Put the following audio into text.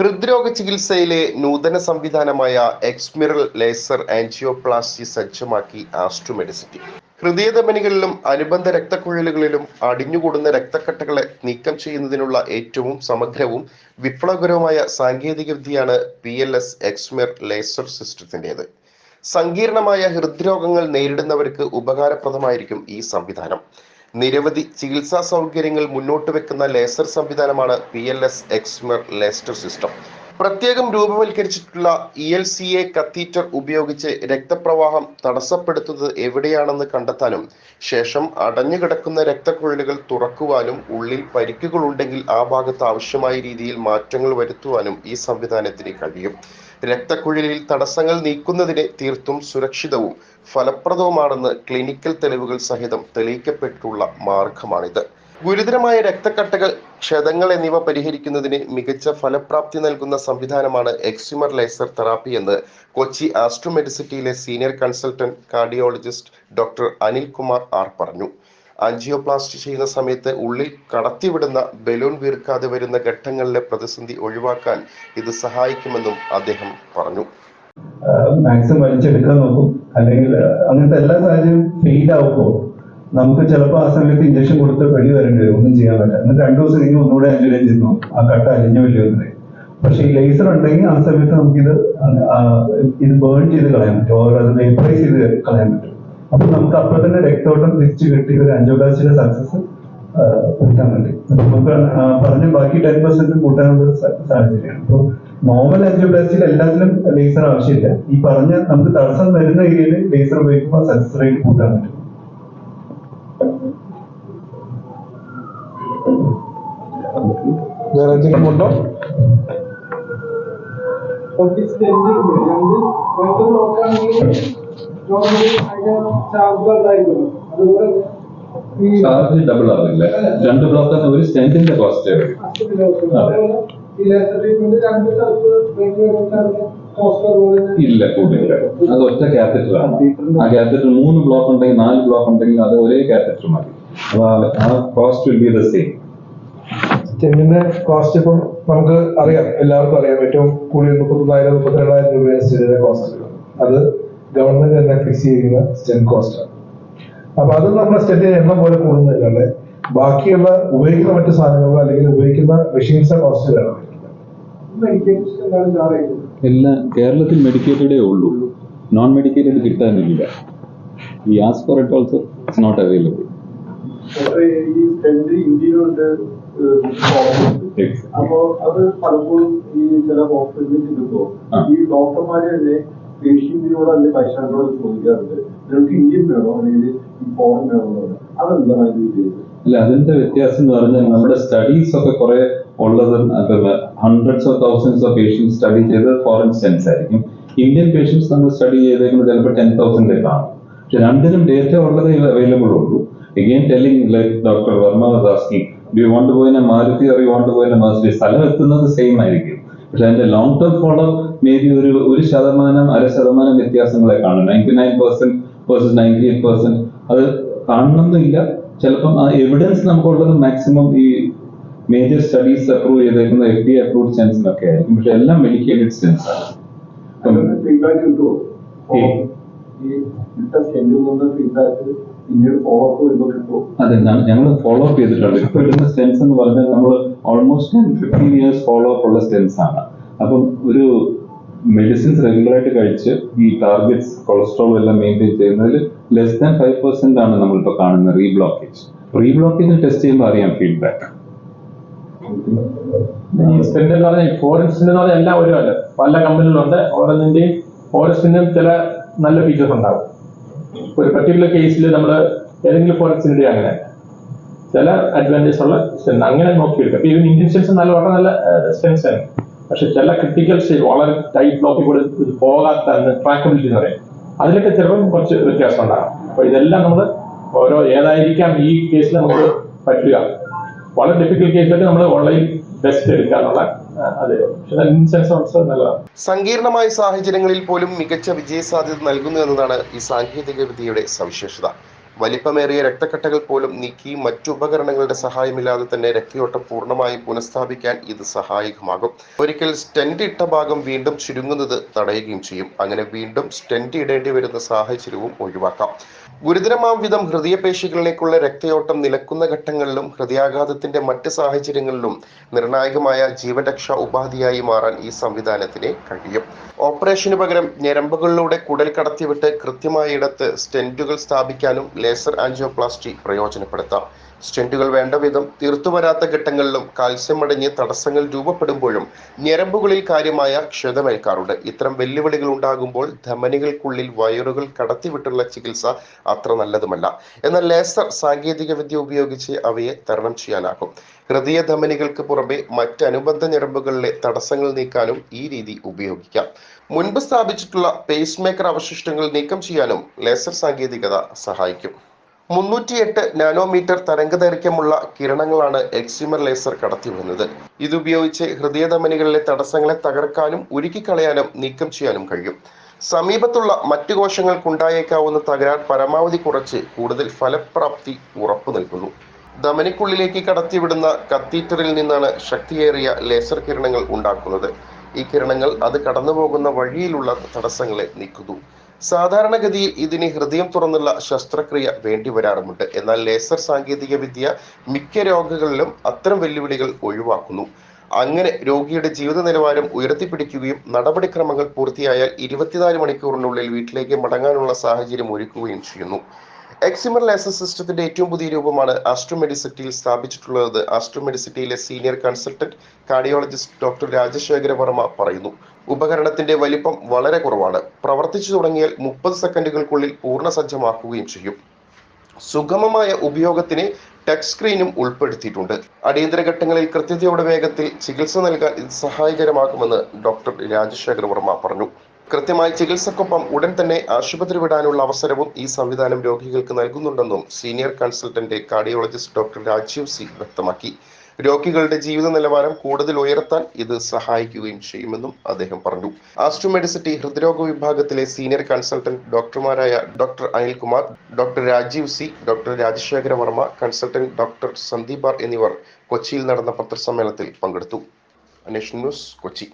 ഹൃദ്രോഗ ചികിത്സയിലെ നൂതന സംവിധാനമായ എക്സ്മിറൽ laser angioplasty സജ്ജമാക്കി ആസ്ട്രോമെഡിസിറ്റി. ഹൃദയധമനികളിലും അനുബന്ധ രക്തക്കുഴലുകളിലും അടിഞ്ഞുകൂടുന്ന രക്തക്കട്ടകളെ നീക്കം ചെയ്യുന്നതിനുള്ള ഏറ്റവും സമഗ്രവും വിപ്ലവകരവുമായ സാങ്കേതികവിദ്യയാണ് P L S excimer laser സിസ്റ്റത്തിന്റെത്. സങ്കീർണമായ ഹൃദ്രോഗങ്ങൾ നേരിടുന്നവർക്ക് ഉപകാരപ്രദമായിരിക്കും ഈ സംവിധാനം. നിരവധി ചികിത്സാ സൗകര്യങ്ങൾ മുന്നോട്ട് വെക്കുന്ന ലേസർ സംവിധാനമാണ് P L S excimer laser system പ്രത്യേകം രൂപവൽക്കരിച്ചിട്ടുള്ള E L C A catheter ഉപയോഗിച്ച് രക്തപ്രവാഹം തടസ്സപ്പെടുത്തുന്നത് എവിടെയാണെന്ന് കണ്ടെത്താനും ശേഷം അടഞ്ഞുകിടക്കുന്ന രക്തക്കുഴലുകൾ തുറക്കുവാനും ഉള്ളിൽ പരിക്കുകൾ ഉണ്ടെങ്കിൽ ആ ഭാഗത്ത് ആവശ്യമായ രീതിയിൽ മാറ്റങ്ങൾ വരുത്തുവാനും ഈ സംവിധാനത്തിന് കഴിയും. രക്തക്കുഴലിൽ തടസ്സങ്ങൾ നീക്കുന്നതിന് തീർത്തും സുരക്ഷിതവും ഫലപ്രദവുമാണെന്ന് ക്ലിനിക്കൽ തെളിവുകൾ സഹിതം തെളിയിക്കപ്പെട്ടിട്ടുള്ള മാർഗമാണിത്. ഗുരുതരമായ രക്തക്കട്ടകൾ ക്ഷതങ്ങൾ എന്നിവ പരിഹരിക്കുന്നതിന് മികച്ച ഫലപ്രാപ്തി നൽകുന്ന സംവിധാനമാണ് എക്സിമർ ലേസർ തെറാപ്പി എന്ന് Kochi ആസ്ട്രോമെഡിസിറ്റിയിലെ senior consultant cardiologist doctor Anil Kumar R പറഞ്ഞു. ആൻജിയോപ്ലാസ്റ്റി ചെയ്യുന്ന സമയത്ത് ഉള്ളിൽ കടത്തിവിടുന്ന ബലൂൺ വീർക്കാതെ വരുന്ന ഘട്ടങ്ങളിലെ പ്രതിസന്ധി ഒഴിവാക്കാൻ ഇത് സഹായിക്കുമെന്നും അദ്ദേഹം പറഞ്ഞു. മാക്സിമം വലിച്ചെടുക്കാൻ നോക്കും. അല്ലെങ്കിൽ അങ്ങനത്തെ എല്ലാ സാഹചര്യവും ഫെയിൽ ആവുമ്പോൾ നമുക്ക് ചിലപ്പോൾ ആ സമയത്ത് ഇഞ്ചക്ഷൻ കൊടുത്ത് വഴി വരേണ്ടി വരും. ഒന്നും ചെയ്യാൻ പറ്റില്ല. എന്നിട്ട് രണ്ടു ദിവസം കഴിഞ്ഞ് ഒന്നുകൂടെ അഞ്ചുരം ചെയ്യുന്നു. ആ കട്ട അലിഞ്ഞു വലിയ പക്ഷേ ഈ ലേസർ ഉണ്ടെങ്കിൽ ആ സമയത്ത് നമുക്കിത് ഇത് ബേൺ ചെയ്ത് കളയാൻ പറ്റും. ഓർ അത് വേപ്പറൈസ് ചെയ്ത് കളയാൻ പറ്റും. അപ്പൊ നമുക്ക് അപ്പൊ തന്നെ രക്തോട്ടം തിരിച്ചു കിട്ടി ഒരു അഞ്ചോപ്ലാസ്റ്റിയുടെ സക്സസ് കൂട്ടാൻ വേണ്ടി. അപ്പൊ നമുക്ക് പറഞ്ഞ ബാക്കി ടെൻ പെർസെന്റ് കൂട്ടാനുള്ള ഒരു സാഹചര്യമാണ്. അപ്പോൾ നോർമൽ ആൻജിയോപ്ലാസ്റ്റിയിൽ എല്ലാത്തിലും ലേസർ ആവശ്യമില്ല. ഈ പറഞ്ഞ നമുക്ക് തടസ്സം വരുന്ന ഏരിയയിൽ ലേസർ ഉപയോഗിക്കുമ്പോൾ സക്സസ് റേറ്റ് കൂട്ടാൻ പറ്റും. വേറെ എന്തെങ്കിലും ഉണ്ടോ? ഓഫീസ് രണ്ട് ചാർജ് ഡബിൾ ആവില്ല രണ്ട് ബ്ലോക്ക് ഒരു സ്റ്റെന്റിന്റെ കോസ്റ്റ് ഇല്ല കൂടില്ല. അത് ഒറ്റ ക്യാപിറ്റൽ ആണ്. ആ ക്യാപിറ്റൽ മൂന്ന് ബ്ലോക്ക് ഉണ്ടെങ്കിൽ നാല് ബ്ലോക്ക് ഉണ്ടെങ്കിൽ അത് ഒരേ ക്യാപിറ്റൽ മതി. അപ്പൊ ആ- cost will be the same സ്റ്റെന്റിന്റെ cost ഇപ്പം നമുക്ക് അറിയാം. എല്ലാവർക്കും അറിയാം. ഏറ്റവും കൂടുതൽ മുപ്പത്തൊന്നായിരം മുപ്പത്തിരണ്ടായിരം രൂപയാണ് സ്റ്റെന്റിന്റെ കോസ്റ്റ് അത് ഗവൺമെന്റ് തന്നെ ഫിക്സ് ചെയ്യുന്ന സ്റ്റെൻ കോസ്റ്റ് ആണ്. അപ്പൊ അത് നമ്മുടെ സ്റ്റെന്റിന്റെ എണ്ണം പോലെ കൂടുന്നതല്ലാതെ ബാക്കിയുള്ള ഉപയോഗിക്കുന്ന മറ്റു സാധനങ്ങളോ അല്ലെങ്കിൽ ഉപയോഗിക്കുന്ന മെഷീൻസ് കോസ്റ്റിലാണ് എല്ലാം കേരളത്തിൽ മെഡിക്കേറ്റഡേ ഉള്ളൂ. നോൺ മെഡിക്കേറ്റഡ് കിട്ടാനില്ല. ഈ as for it also it's not available അപ്പോ അത് പലപ്പോഴും ഈ ചില ഹോസ്പിറ്റലിൽ ചെല്ലുമ്പോ ആ. ഈ ഡോക്ടർമാര് തന്നെ പേഷ്യന്റിനോട് അല്ലെങ്കിൽ പൈസാനോട് ചോദിക്കാറുണ്ട്. നിങ്ങൾക്ക് ഇന്ത്യൻ വേണോ അല്ലെങ്കിൽ ഫോറിൻ വേണോ അതെന്താണ് അതിന്റെ ഉദ്ദേശം അല്ല അതിന്റെ വ്യത്യാസം എന്ന് പറഞ്ഞാൽ നമ്മുടെ സ്റ്റഡീസ് ഒക്കെ കുറെ ഉള്ളത് hundreds of thousands of patients study ചെയ്ത് ഫോറിൻ സെൻസ് ആയിരിക്കും. ഇന്ത്യൻ പേഷ്യൻസ് നമ്മൾ സ്റ്റഡി ചെയ്തേക്കുന്നത് ചിലപ്പോൾ ടെൻ തൗസൻഡ് കാണും. പക്ഷെ രണ്ടിനും ഡേറ്റ ഉള്ളതേ അവൈലബിൾ ഉള്ളൂ. Again telling like doctor Varma was asking do point പോയിന മാരുതി you want to പോയിന മാസ്റ്റി സ്ഥലം എത്തുന്നത് സെയിം ആയിരിക്കും. പക്ഷെ അതിന്റെ long term follow may be ഒരു ഒരു ശതമാനം അര ശതമാനം വ്യത്യാസങ്ങളെ കാണും. Ninety nine percent versus ninety eight percent അത് കാണണമെന്നില്ല. ചിലപ്പം ആ എവിഡൻസ് നമുക്കുള്ളത് മാക്സിമം ഈ മേജർ സ്റ്റഡീസ് അപ്രൂവ് ചെയ്തേക്കുന്ന എഫ് ഡി അപ്രൂവ് സെൻസിനൊക്കെ ആയിരിക്കും. പക്ഷെ എല്ലാം മെഡിക്കേറ്റഡ് സെൻസ് ആണ്. അതെന്താണ് ഞങ്ങൾ ഫോളോ അപ്പ് ചെയ്തിട്ടുണ്ട്. ഇപ്പൊ ഇടുന്ന സ്റ്റെൻസ് എന്ന് പറഞ്ഞാൽ നമ്മൾ almost ten fifteen years follow up ഉള്ള സ്റ്റെൻസ് ആണ്. അപ്പം ഒരു മെഡിസിൻസ് റെഗുലർ ആയിട്ട് കഴിച്ച് ഈ ടാർഗറ്റ്സ് കൊളസ്ട്രോൾ എല്ലാം മെയിന്റെയിൻ ചെയ്യുന്നതിൽ ലെസ് ദാൻ ഫൈവ് പെർസെന്റ് ആണ് നമ്മളിപ്പോൾ കാണുന്ന റീബ്ലോക്കേജ് റീബ്ലോക്കേജ് ടെസ്റ്റ് ചെയ്യുമ്പോൾ അറിയാം ഫീഡ്ബാക്ക് ഈ എന്ന് പറഞ്ഞാൽ ഫോറിൻ എന്ന് പറഞ്ഞാൽ എല്ലാം ഒരുപോലെ പല കമ്പനികളുണ്ട് ഓരോന്നിന്റെയും ഓരോ സ്പിന്നും ചില നല്ല ഫീച്ചേഴ്സ് ഉണ്ടാവും. ഒരു പർട്ടിക്കുലർ കേസിൽ നമ്മൾ ഏതെങ്കിലും ഫോറിൻ അങ്ങനെ. ചില അഡ്വാന്റേജ് ഉള്ള സ്പെൻ അങ്ങനെ നോക്കിയെടുക്കാം. ഈവൻ ഇന്ത്യൻ സ്റ്റെൻസ് നല്ല വളരെ നല്ല സ്പെൻസ് ആണ്. പക്ഷെ ചില ക്രിട്ടിക്കൽ സ്റ്റേജ് വളരെ ടൈറ്റ് ബ്ലോക്കിൽ കൂടെ ഇത് പോകാത്ത ട്രാക്കബിലിറ്റി എന്ന് പറയും. അതിലൊക്കെ ചിലപ്പം കുറച്ച് വ്യത്യാസം ഉണ്ടാകും. അപ്പൊ ഇതെല്ലാം നമ്മൾ ഓരോ ഏതായിരിക്കാം ഈ കേസിൽ നമുക്ക് പറ്റുക. വളരെ ഡിഫിക്കൽ കേസിലൊക്കെ നമ്മൾ ഓൺലൈൻ ബെസ്റ്റ് എടുക്കുക എന്നുള്ള സങ്കീർണമായ സാഹചര്യങ്ങളിൽ പോലും മികച്ച വിജയ സാധ്യത നൽകുന്നു എന്നതാണ് ഈ സാങ്കേതിക വിദ്യയുടെ സവിശേഷത. വലിപ്പമേറിയ രക്തക്കട്ടകൾ പോലും നീക്കി മറ്റു ഉപകരണങ്ങളുടെ സഹായമില്ലാതെ തന്നെ രക്തയോട്ടം പൂർണമായും പുനഃസ്ഥാപിക്കാൻ ഇത് സഹായകമാകും. ഒരിക്കൽ സ്റ്റെന്റ് ഇട്ട ഭാഗം വീണ്ടും ചുരുങ്ങുന്നത് തടയുകയും ചെയ്യും. അങ്ങനെ വീണ്ടും സ്റ്റെന്റ് ഇടേണ്ടി വരുന്ന സാഹചര്യവും ഒഴിവാക്കാം. ഗുരുതരമാം വിധം ഹൃദയപേശികളിലേക്കുള്ള രക്തയോട്ടം നിലക്കുന്ന ഘട്ടങ്ങളിലും ഹൃദയാഘാതത്തിന്റെ മറ്റ് സാഹചര്യങ്ങളിലും നിർണായകമായ ജീവരക്ഷാ ഉപാധിയായി മാറാൻ ഈ സംവിധാനത്തിന് കഴിയും. ഓപ്പറേഷന് പകരം ഞരമ്പുകളിലൂടെ കുടൽ കടത്തിവിട്ട് കൃത്യമായ ഇടത്ത് സ്റ്റെന്റുകൾ സ്ഥാപിക്കാനും ലേസർ ആൻജിയോപ്ലാസ്റ്റി പ്രയോജനപ്പെടുത്താം. സ്റ്റെന്റുകൾ വേണ്ട വിധം തീർത്തുവരാത്ത ഘട്ടങ്ങളിലും കാൽസ്യം അടങ്ങിയ തടസ്സങ്ങൾ രൂപപ്പെടുമ്പോഴും ഞരമ്പുകളിൽ കാര്യമായ ക്ഷതമേൽക്കാറുണ്ട്. ഇത്തരം വെല്ലുവിളികൾ ഉണ്ടാകുമ്പോൾ ധമനികൾക്കുള്ളിൽ വയറുകൾ കടത്തിവിട്ടുള്ള ചികിത്സ അത്ര നല്ലതുമല്ല. എന്നാൽ ലേസർ സാങ്കേതിക വിദ്യ ഉപയോഗിച്ച് അവയെ തരണം ചെയ്യാനാകും. ഹൃദയ ധമനികൾക്ക് പുറമെ മറ്റ് അനുബന്ധ ഞരമ്പുകളിലെ തടസ്സങ്ങൾ നീക്കാനും ഈ രീതി ഉപയോഗിക്കാം. മുൻപ് സ്ഥാപിച്ചിട്ടുള്ള പേസ് മേക്കർ അവശിഷ്ടങ്ങൾ നീക്കം ചെയ്യാനും ലേസർ സാങ്കേതികത സഹായിക്കും. മുന്നൂറ്റിയെട്ട് നാനോമീറ്റർ തരംഗദൈർഘ്യമുള്ള കിരണങ്ങളാണ് എക്സിമർ ലേസർ കടത്തിവിടുന്നത്. ഇതുപയോഗിച്ച് ഹൃദയധമനികളിലെ തടസ്സങ്ങളെ തകർക്കാനും ഉരുക്കിക്കളയാനും നീക്കം ചെയ്യാനും കഴിയും. സമീപത്തുള്ള മറ്റു കോശങ്ങൾക്കുണ്ടായേക്കാവുന്ന തകരാർ പരമാവധി കുറച്ച് കൂടുതൽ ഫലപ്രാപ്തി ഉറപ്പു നൽകുന്നു. ധമനിക്കുള്ളിലേക്ക് കടത്തിവിടുന്ന കത്തീറ്ററിൽ നിന്നാണ് ശക്തിയേറിയ ലേസർ കിരണങ്ങൾ ഉണ്ടാക്കുന്നത്. ഈ കിരണങ്ങൾ അത് കടന്നുപോകുന്ന വഴിയിലുള്ള തടസ്സങ്ങളെ നീക്കുന്നു. സാധാരണഗതിയിൽ ഇതിന് ഹൃദയം തുറന്നുള്ള ശസ്ത്രക്രിയ വേണ്ടി വരാറുമുണ്ട്. എന്നാൽ ലേസർ സാങ്കേതിക വിദ്യ മിക്ക രോഗങ്ങളിലും അത്തരം വെല്ലുവിളികൾ ഒഴിവാക്കുന്നു. അങ്ങനെ രോഗിയുടെ ജീവിത നിലവാരം ഉയർത്തിപ്പിടിക്കുകയും നടപടിക്രമങ്ങൾ പൂർത്തിയായാൽ ഇരുപത്തിനാല് മണിക്കൂറിനുള്ളിൽ വീട്ടിലേക്ക് മടങ്ങാനുള്ള സാഹചര്യം ഒരുക്കുകയും ചെയ്യുന്നു. എക്സിമർ ലേസർ സിസ്റ്റത്തിന്റെ ഏറ്റവും പുതിയ രൂപമാണ് ആസ്ട്രോമെഡിസിറ്റിയിൽ സ്ഥാപിച്ചിട്ടുള്ളത്. ആസ്ട്രോമെഡിസിറ്റിയിലെ senior consultant cardiologist doctor Rajasekhara Varma പറയുന്നു. ഉപകരണത്തിന്റെ വലിപ്പം വളരെ കുറവാണ്. പ്രവർത്തിച്ചു തുടങ്ങിയാൽ മുപ്പത് സെക്കൻഡുകൾക്കുള്ളിൽ പൂർണ സജ്ജമാക്കുകയും ചെയ്യും. സുഗമമായ ഉപയോഗത്തിന് ടച്ച് സ്ക്രീനും ഉൾപ്പെടുത്തിയിട്ടുണ്ട്. അടിയന്തര ഘട്ടങ്ങളിൽ കൃത്യതയുടെ വേഗത്തിൽ ചികിത്സ നൽകാൻ ഇത് സഹായകരമാകുമെന്ന് ഡോക്ടർ രാജശേഖര വർമ്മ പറഞ്ഞു. കൃത്യമായ ചികിത്സക്കൊപ്പം ഉടൻ തന്നെ ആശുപത്രി വിടാനുള്ള അവസരവും ഈ സംവിധാനം രോഗികൾക്ക് നൽകുന്നുണ്ടെന്നും senior consultant cardiologist doctor Rajeev C വ്യക്തമാക്കി. രോഗികളുടെ ജീവിത നിലവാരം കൂടുതൽ ഉയർത്താൻ ഇത് സഹായിക്കുകയും ചെയ്യുമെന്നും അദ്ദേഹം പറഞ്ഞു. ആസ്ട്രോമെഡിസിറ്റി ഹൃദ്രോഗ വിഭാഗത്തിലെ senior consultant ഡോക്ടർമാരായ doctor Anilkumar doctor Rajeev C doctor Rajasekhara Varma consultant doctor Sandeep എന്നിവർ കൊച്ചിയിൽ നടന്ന പത്രസമ്മേളനത്തിൽ പങ്കെടുത്തു. അന്വേഷണ ന്യൂസ് കൊച്ചി.